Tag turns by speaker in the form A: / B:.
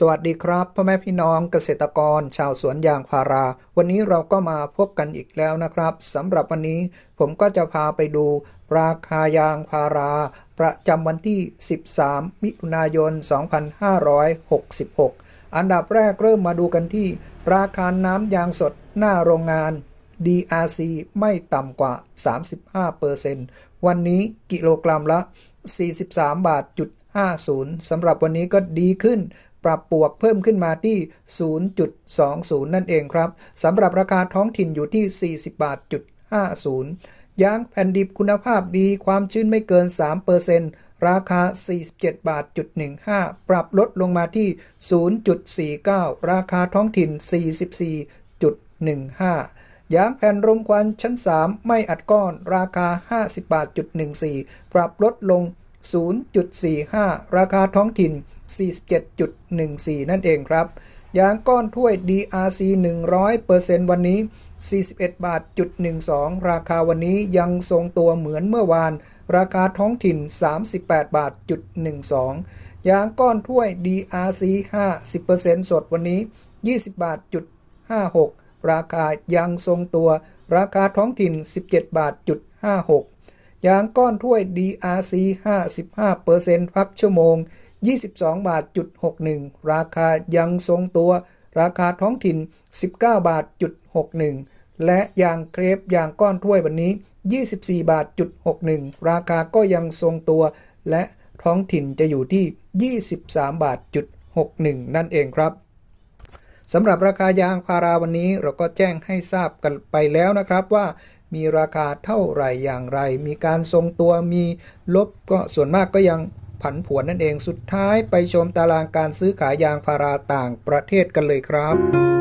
A: สวัสดีครับพ่อแม่พี่น้องเกษตรกร ชาวสวนยางพารา วันนี้เราก็มาพบกันอีกแล้วนะครับสำหรับวันนี้ผมก็จะพาไปดู ราคายางพารา ประจำวันที่ 13 มิถุนายน 2566 อันดับแรกเริ่มมาดูกันที่ ราคาน้ำยางสดหน้าโรงงาน DRC ไม่ต่ำกว่า 35%วันนี้กิโลกรัมละ 43 บาทจุด50สำหรับวันนี้ก็ดีขึ้น ปรับบวกเพิ่มขึ้นมาที่ 0.20 นั่นเองครับสำหรับราคาท้องถิ่นอยู่ที่ 40บาทจุด50ยางแผ่นดิบคุณภาพดีความชื้นไม่เกิน 3%ราคา 47บาทจุด15 ปรับลดลงมาที่ 0.49 ราคาท้องถิ่น 44.15ยางแผ่นรมควันชั้น 3 ไม่อัดก้อน ราคา 50 บาทจุด14 ปรับลดลง 0.45 ราคาท้องถิ่น 47.14 นั่นเองครับ ยางก้อนถ้วย DRC 100%วันนี้ 41บาทจุด12 ราคาวันนี้ยังทรงตัวเหมือนเมื่อวาน ราคาท้องถิ่น 38บาทจุด12 ยางก้อนถ้วย DRC 50%สดวันนี้ 20บาทจุด56 ราคายังทรงตัว ราคาท้องถิ่น 17บาทจุด56 ยางก้อนถ้วย DRC 55%พักชั่วโมง 22 บาทจุด61 ราคายังทรงตัว ราคาท้องถิ่น 19 บาทจุด61 และยางเครปยางก้อนถ้วยวันนี้ 24 บาทจุด61 ราคาก็ยังทรงตัว และท้องถิ่นจะอยู่ที่ 23 บาทจุด61 นั่นเองครับสำหรับราคายางพาราวันนี้เราก็แจ้งให้ทราบกันไปแล้วนะครับว่ามีราคาเท่าไหร่อย่างไร มีการทรงตัวมีลบก็ส่วนมากก็ยัง ผันผวนนั่นเองสุดท้ายไปชมตารางการซื้อขายยางพาราต่างประเทศกันเลยครับ